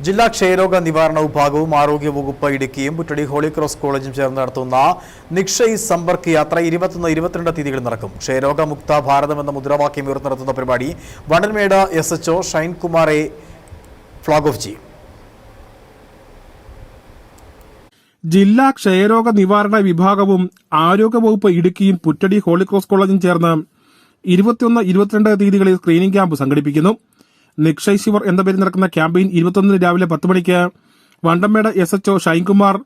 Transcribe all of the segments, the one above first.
ജില്ലാ ക്ഷയരോഗ നിവാരണ വിഭാഗവും ആരോഗ്യ വകുപ്പ് ഇടുക്കിയും പുറ്റടി ഹോളി ക്രോസ് കോളേജും ചേർന്ന് നടത്തുന്ന നിക്ഷയ് സമ്പർക്ക് യാത്ര ഇരുപത്തൊന്ന് ഇരുപത്തിരണ്ട് തീയതികളിൽ നടക്കും. ക്ഷയരോഗമുക്ത ഭാരതം എന്ന മുദ്രാവാക്യം ഉയർത്തി നടത്തുന്ന പരിപാടി Vandanmedu S H H O ഷൈൻകുമാറെ flag off ചെയ്യും. ജില്ലാ ക്ഷയരോഗ നിവാരണ വിഭാഗവും ആരോഗ്യവകുപ്പ് ഇടുക്കിയും പുറ്റടി ഹോളിക്രോസ് കോളേജും ചേർന്ന് ഇരുപത്തിയൊന്ന് ഇരുപത്തിരണ്ട് തീയതികളിൽ സ്ക്രീനിംഗ് ക്യാമ്പ് സംഘടിപ്പിക്കുന്നു. നിക്ഷയ് ശിവർ എന്ന പേരിൽ നടക്കുന്ന ക്യാമ്പയിൻ ഇരുപത്തൊന്നിന് രാവിലെ പത്ത് മണിക്ക് വണ്ടമ്മേട S H O Shinekumar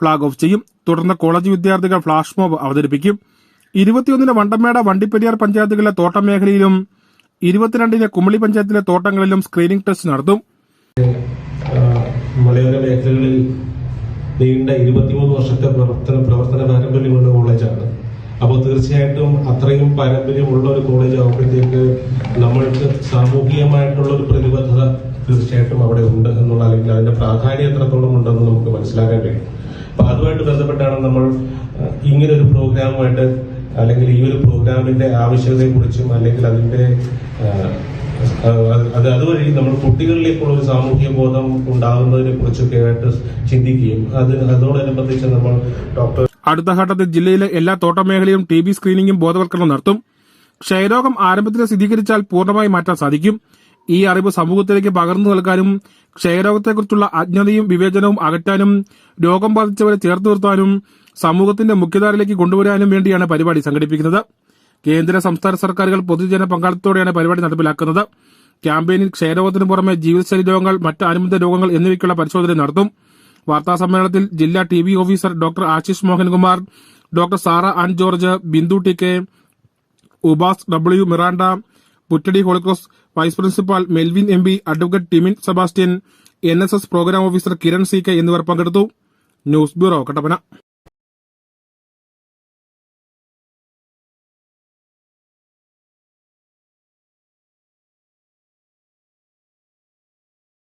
flag off ചെയ്യും. തുടർന്ന് കോളേജ് വിദ്യാർത്ഥികൾ ഫ്ളാഷ് മോബ് അവതരിപ്പിക്കും. ഇരുപത്തിയൊന്നിന് വണ്ടമ്മേട വണ്ടിപ്പെരിയാർ പഞ്ചായത്തുകളിലെ തോട്ടം മേഖലയിലും ഇരുപത്തിരണ്ടിന് കുമളി പഞ്ചായത്തിലെ തോട്ടങ്ങളിലും സ്ക്രീനിംഗ് ടെസ്റ്റ് നടത്തും. മലയോര മേഖലകളിൽ നീണ്ട ഇരുപത്തിമൂന്ന് വർഷത്തെ പ്രവർത്തന പ്രവർത്തന അപ്പോൾ തീർച്ചയായിട്ടും അത്രയും പാരമ്പര്യമുള്ള ഒരു കോളേജ് ആകുമ്പോഴത്തേക്ക് നമ്മൾക്ക് സാമൂഹികമായിട്ടുള്ള ഒരു പ്രതിബദ്ധത തീർച്ചയായിട്ടും അവിടെ ഉണ്ട് എന്നുള്ള അല്ലെങ്കിൽ അതിന്റെ പ്രാധാന്യം എത്രത്തോളം ഉണ്ടെന്ന് നമുക്ക് മനസ്സിലാക്കാൻ കഴിയും. അപ്പൊ അതുമായിട്ട് ബന്ധപ്പെട്ടാണ് നമ്മൾ ഇങ്ങനെ ഒരു പ്രോഗ്രാമുമായിട്ട് അല്ലെങ്കിൽ ഈ ഒരു പ്രോഗ്രാമിന്റെ ആവശ്യകതയെ കുറിച്ചും അല്ലെങ്കിൽ അതിന്റെ അത് അത് അതുവഴി നമ്മൾ കുട്ടികളിലേക്കുള്ള ഒരു സാമൂഹ്യ ബോധം ഉണ്ടാകുന്നതിനെ കുറിച്ചൊക്കെ ആയിട്ട് ചിന്തിക്കുകയും അത് അതോടനുബന്ധിച്ച് നമ്മൾ ഡോക്ടർ അടുത്ത ഘട്ടത്തിൽ ജില്ലയിലെ എല്ലാ തോട്ടമേഖലയും ടി ബി സ്ക്രീനിംഗും ബോധവൽക്കരണം നടത്തും. ക്ഷയരോഗം ആരംഭത്തിൽ സ്ഥിരീകരിച്ചാൽ പൂർണമായി മാറ്റാൻ സാധിക്കും. ഈ അറിവ് സമൂഹത്തിലേക്ക് പകർന്നു നൽകാനും ക്ഷയരോഗത്തെക്കുറിച്ചുള്ള അജ്ഞതയും വിവേചനവും അകറ്റാനും രോഗം ബാധിച്ചവരെ ചേർത്ത് നിർത്താനും സമൂഹത്തിന്റെ മുഖ്യധാരയിലേക്ക് കൊണ്ടുവരാനും വേണ്ടിയാണ് പരിപാടി സംഘടിപ്പിക്കുന്നത്. കേന്ദ്ര സംസ്ഥാന സർക്കാരുകൾ പൊതുജന പങ്കാളിത്തോടെയാണ് പരിപാടി നടപ്പിലാക്കുന്നത്. ക്യാമ്പയിനിൽ ക്ഷയരോഗത്തിന് പുറമെ ജീവിതശൈലി രോഗങ്ങൾ മറ്റ് അനുബന്ധ രോഗങ്ങൾ എന്നിവയ്ക്കുള്ള പരിശോധന നടത്തും. വാർത്താ സമ്മേളനത്തിൽ ജില്ലാ T V officer doctor Ashish Mohankumar doctor Sara Ann George Bindu T K Ubas W Miranda Puttady Holy Cross vice principal Melvin M P advocate Timin Sebastian N S S programme officer Kiran C K എന്നിവർ പങ്കെടുത്തു. News bureau Kattappana.